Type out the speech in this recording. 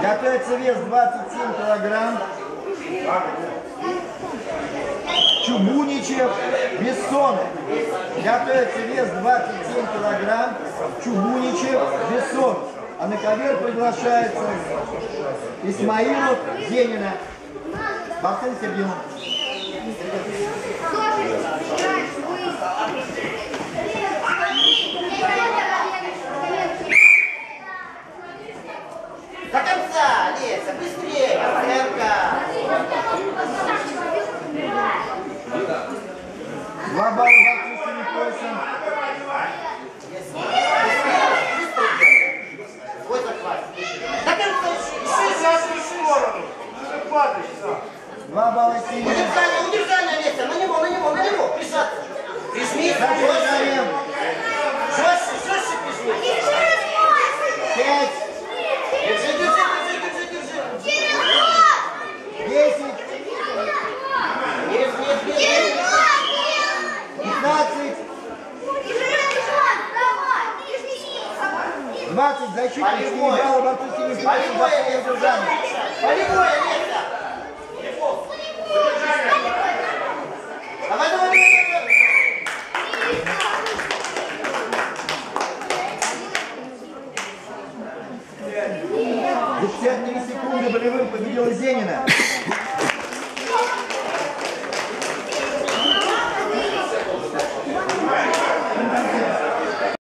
Готовится вес 27 килограмм. Чугуничев, Бессонов. Готовится вес 27 килограмм. Чугуничев, Бессонов. А на ковер приглашается Исмаилов, Зенина. Бахтин Сергеевна. В сторону. Ты падаешь сам. Два балла синий. Удержание, удержание, Леся, на него, на него, на него, прижаться. Прижмись, Дальше 20 защитников не брал борцовский не Полевое место, Полевое место! Давай, давай, давай! За 53 секунды болевым победила Зенина.